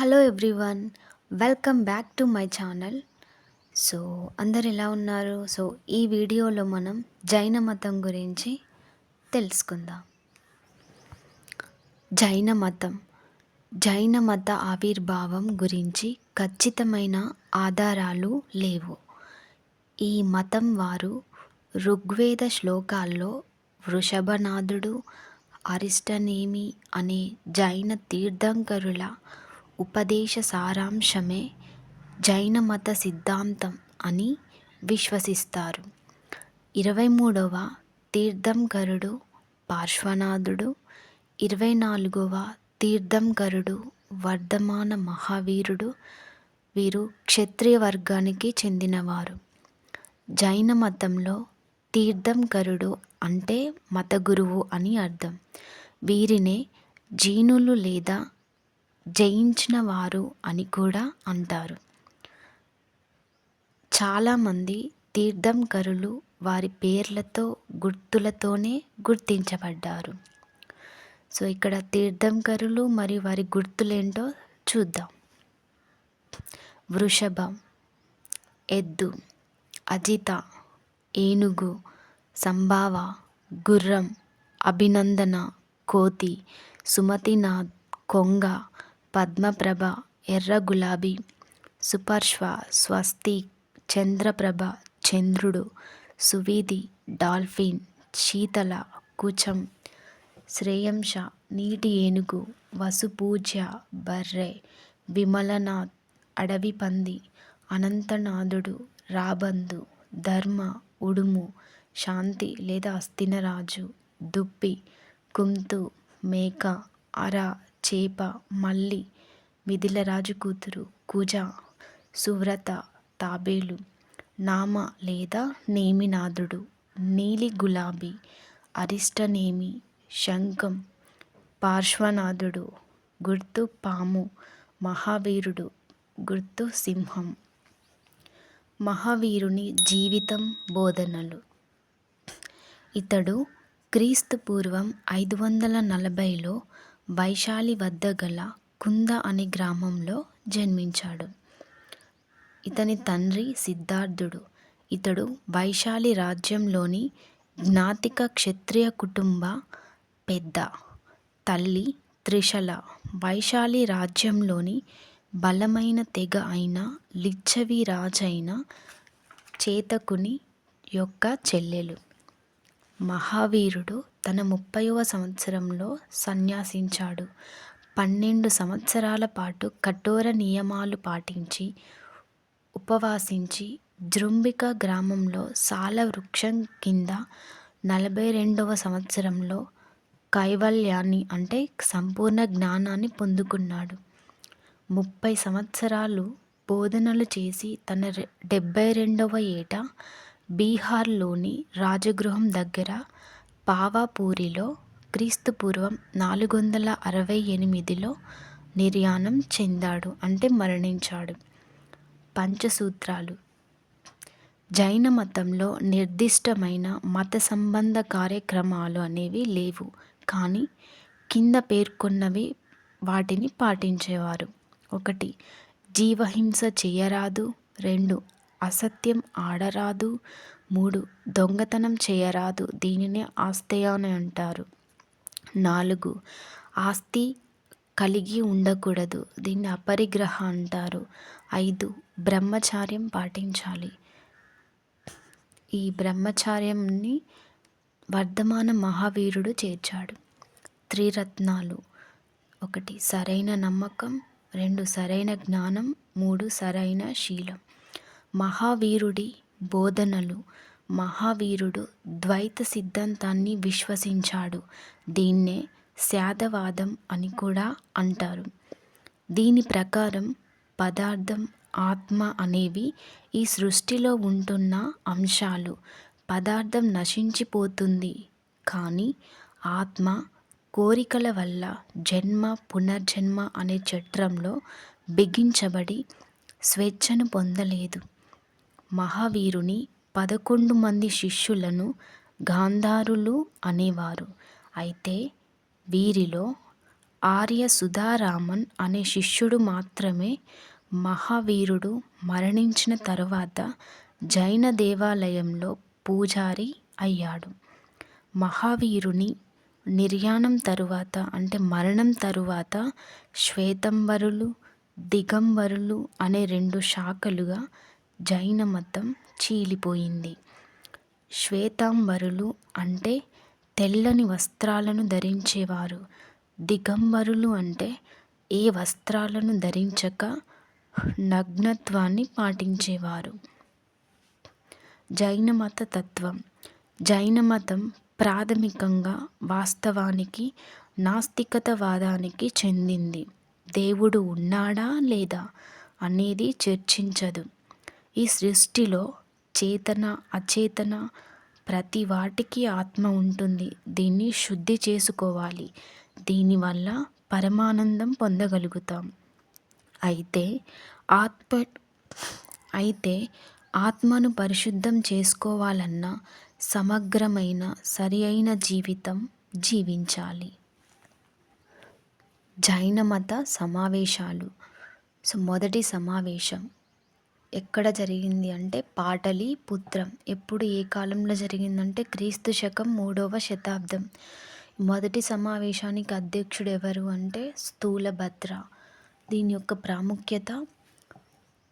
Hello everyone welcome back to my channel. So అందరు ఎలా ఉన్నారు? సో ఈ వీడియోలో మనం జైన మతం గురించి తెలుసుకుందాం. జైన మతం. జైన మత ఆవిర్భావం గురించి ఖచ్చితమైన ఆధారాలు లేవు. ఈ మతం వారు ఋగ్వేద శ్లోకాల్లో వృషభనాథుడు అరిష్టనేమి అనే జైన తీర్థంకరుల ఉపదేశ సారాంశమే జైన మత సిద్ధాంతం అని విశ్వసిస్తారు. ఇరవై మూడవ తీర్థంకరుడు పార్శ్వనాథుడు ఇరవై నాలుగవ తీర్థంకరుడు వర్ధమాన మహావీరుడు వీరు క్షత్రియ వర్గానికి చెందినవారు. జైన మతంలో తీర్థంకరుడు అంటే మత గురువు అని అర్థం. వీరినే జీనులు లేదా జయించిన వారు అని కూడా అంటారు. చాలామంది తీర్థంకరులు వారి పేర్లతో గుర్తులతోనే గుర్తించబడ్డారు. సో ఇక్కడ తీర్థంకరులు మరియు వారి గుర్తులేంటో చూద్దాం. వృషభం ఎద్దు అజిత ఏనుగు సంభావ గుర్రం అభినందన కోతి సుమతినాథ్ కొంగ పద్మప్రభ ఎర్ర గులాబీ సుపర్శ్వ స్వస్తి చంద్రప్రభ చంద్రుడు సువీధి డాల్ఫిన్ శీతల కుచం శ్రేయంష నీటి ఏనుగు వసుపూజ్య బర్రె విమలనాథ్ అడవి పంది అనంతనాథుడు రాబందు ధర్మ ఉడుము శాంతి లేదా అస్థినరాజు దుప్పి కుంతు మేక అర చేప మల్లి మిథిలరాజు కూతురు కుజ సువ్రత తాబేలు నామ లేదా నేమినాథుడు నీలి గులాబీ అరిష్టనేమి శంఖం పార్శ్వనాథుడు గుర్తు పాము మహావీరుడు గుర్తు సింహం. మహావీరుని జీవితం బోధనలు. ఇతడు క్రీస్తు పూర్వం ఐదు వందల నలభైలో వైశాలి వద్ద గల కుంద అనే గ్రామంలో జన్మించాడు. ఇతని తండ్రి సిద్ధార్థుడు. ఇతడు వైశాలి రాజ్యంలోని జ్ఞాతిక క్షత్రియ కుటుంబ పెద్ద తల్లి త్రిశల. వైశాలి రాజ్యంలోని బలమైన తెగ అయిన లిచ్చవి రాజైన చేతకుని యొక్క చెల్లెలు. మహావీరుడు తన ముప్పైవ సంవత్సరంలో సన్యాసించాడు. పన్నెండు సంవత్సరాల పాటు కఠోర నియమాలు పాటించి ఉపవాసించి జృంభిక గ్రామంలో సాల వృక్షం కింద నలభై రెండవ సంవత్సరంలో కైవల్యాన్ని అంటే సంపూర్ణ జ్ఞానాన్ని పొందుకున్నాడు. ముప్పై సంవత్సరాలు బోధనలు చేసి తన డెబ్బై రెండవ ఏట బీహార్లోని రాజగృహం దగ్గర పావాపూరిలో క్రీస్తుపూర్వం నాలుగు వందల అరవై ఎనిమిదిలో నిర్యాణం చెందాడు అంటే మరణించాడు. పంచసూత్రాలు. జైన మతంలో నిర్దిష్టమైన మత సంబంధ కార్యక్రమాలు అనేవి లేవు. కానీ కింద పేర్కొన్నవి వాటిని పాటించేవారు. ఒకటి జీవహింస చేయరాదు. రెండు అసత్యం ఆడరాదు మూడు దొంగతనం చేయరాదు దీనినే ఆస్తేయ అని అంటారు. నాలుగు ఆస్తి కలిగి ఉండకూడదు దీన్ని అపరిగ్రహ అంటారు. ఐదు బ్రహ్మచార్యం పాటించాలి. ఈ బ్రహ్మచార్యంని వర్ధమాన మహావీరుడు చేర్చాడు. త్రిరత్నాలు ఒకటి సరైన నమ్మకం రెండు సరైన జ్ఞానం మూడు సరైన శీలం. మహావీరుడి బోధనలు. మహావీరుడు ద్వైత సిద్ధాంతాన్ని విశ్వసించాడు. దీన్నే శాదవాదం అని కూడా అంటారు. దీని ప్రకారం పదార్థం ఆత్మ అనేవి ఈ సృష్టిలో ఉంటున్న అంశాలు. పదార్థం నశించిపోతుంది. కానీ ఆత్మ కోరికల వల్ల జన్మ పునర్జన్మ అనే చట్రంలో బిగించబడి స్వేచ్ఛను పొందలేదు. మహావీరుని పదకొండు మంది శిష్యులను గాంధారులు అనేవారు. అయితే వీరిలో ఆర్య సుధారామన్ అనే శిష్యుడు మాత్రమే మహావీరుడు మరణించిన తరువాత జైన దేవాలయంలో పూజారి అయ్యాడు. మహావీరుని నిర్యాణం తరువాత అంటే మరణం తరువాత శ్వేతంబరులు దిగంబరులు అనే రెండు శాఖలుగా జైన మతం చీలిపోయింది. శ్వేతాంబరులు అంటే తెల్లని వస్త్రాలను ధరించేవారు. దిగంబరులు అంటే ఏ వస్త్రాలను ధరించక నగ్నత్వాన్ని పాటించేవారు. జైన మత తత్వం జైన మతం ప్రాథమికంగా వాస్తవానికి నాస్తికతవాదానికి చెందింది. దేవుడు ఉన్నాడా లేదా అనేది చర్చించదు. ఈ సృష్టిలో చేతన అచేతన ప్రతి వాటికి ఆత్మ ఉంటుంది. దీన్ని శుద్ధి చేసుకోవాలి. దీనివల్ల పరమానందం పొందగలుగుతాం. అయితే ఆత్మ అయితే ఆత్మను పరిశుద్ధం చేసుకోవాలన్నా సమగ్రమైన సరి అయిన జీవితం జీవించాలి. జైన మత సమావేశాలు. సో మొదటి సమావేశం. ఎక్కడ జరిగింది అంటే పాటలి పుత్రం. ఎప్పుడు ఏ కాలంలో జరిగిందంటే క్రీస్తు శకం మూడవ శతాబ్దం. మొదటి సమావేశానికి అధ్యక్షుడు ఎవరు అంటే స్థూలభద్ర. దీని యొక్క ప్రాముఖ్యత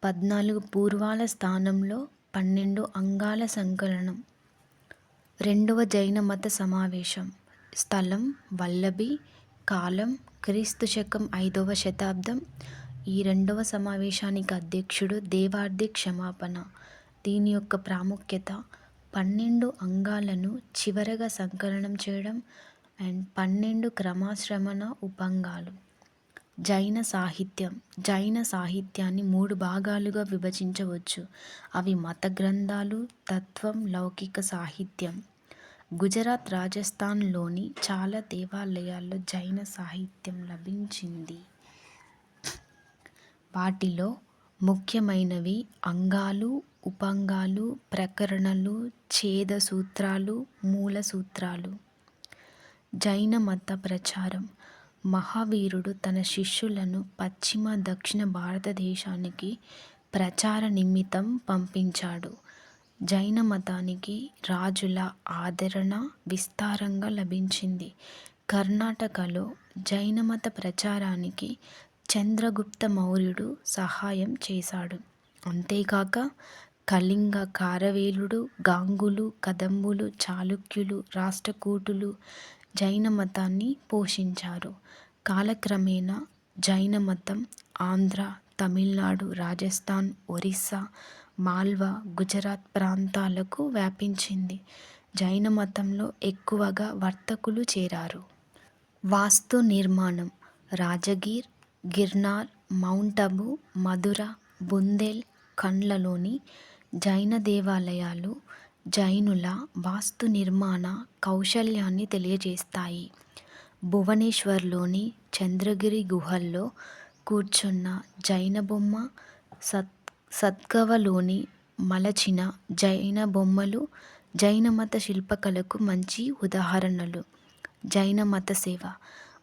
పద్నాలుగు పూర్వాల స్థానంలో పన్నెండు అంగాల సంకలనం. రెండవ జైన మత సమావేశం. స్థలం వల్లభి కాలం క్రీస్తు శకం ఐదవ శతాబ్దం. ఈ రెండవ సమావేశానికి అధ్యక్షుడు దేవార్ది క్షమాపణ. దీని యొక్క ప్రాముఖ్యత పన్నెండు అంగాలను చివరగా సంకలనం చేయడం అండ్ పన్నెండు క్రమాశ్రమణ ఉపంగాలు. జైన సాహిత్యం. జైన సాహిత్యాన్ని మూడు భాగాలుగా విభజించవచ్చు. అవి మత గ్రంథాలు తత్వం లౌకిక సాహిత్యం. గుజరాత్ రాజస్థాన్లోని చాలా దేవాలయాల్లో జైన సాహిత్యం లభించింది. వాటిలో ముఖ్యమైనవి అంగాలు ఉపంగాలు ప్రకరణలు ఛేద సూత్రాలు మూల సూత్రాలు జైన మత ప్రచారం. మహావీరుడు తన శిష్యులను పశ్చిమ దక్షిణ భారతదేశానికి ప్రచార నిమిత్తం పంపించాడు. జైన మతానికి రాజుల ఆదరణ విస్తారంగా లభించింది. కర్ణాటకలో జైన మత ప్రచారానికి చంద్రగుప్త మౌర్యుడు సహాయం చేశాడు. అంతేకాక కళింగ కారవేలుడు గాంగులు కదంబులు చాళుక్యులు రాష్ట్రకూటులు జైన మతాన్ని పోషించారు. కాలక్రమేణా జైన మతం ఆంధ్ర తమిళనాడు రాజస్థాన్ ఒరిస్సా మాల్వా గుజరాత్ ప్రాంతాలకు వ్యాపించింది. జైన మతంలో ఎక్కువగా వర్తకులు చేరారు. వాస్తు నిర్మాణం రాజగీర్ గిర్నార్ మౌంట్ అబు మధుర బుందేల్ ఖండ్లలోని జైన దేవాలయాలు జైనుల వాస్తు నిర్మాణ కౌశల్యాన్ని తెలియజేస్తాయి. భువనేశ్వర్లోని చంద్రగిరి గుహల్లో కూర్చున్న జైన బొమ్మ సత్ సత్గవలోని మలచిన జైన బొమ్మలు జైన మత శిల్పకళకు మంచి ఉదాహరణలు. జైన మత సేవ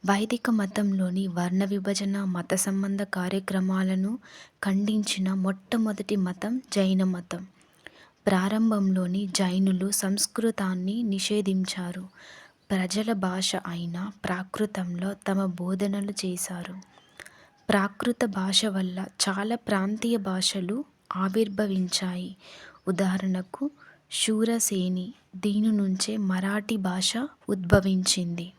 వైదిక మతంలోని వర్ణ విభజన మత సంబంధ కార్యక్రమాలను ఖండించిన మొట్టమొదటి మతం జైన మతం. ప్రారంభంలోని జైనులు సంస్కృతాన్ని నిషేధించారు. ప్రజల భాష అయిన ప్రాకృతంలో తమ బోధనలు చేశారు. ప్రాకృత భాష వల్ల చాలా ప్రాంతీయ భాషలు ఆవిర్భవించాయి. ఉదాహరణకు శూరసేని దీని నుంచే మరాఠీ భాష ఉద్భవించింది.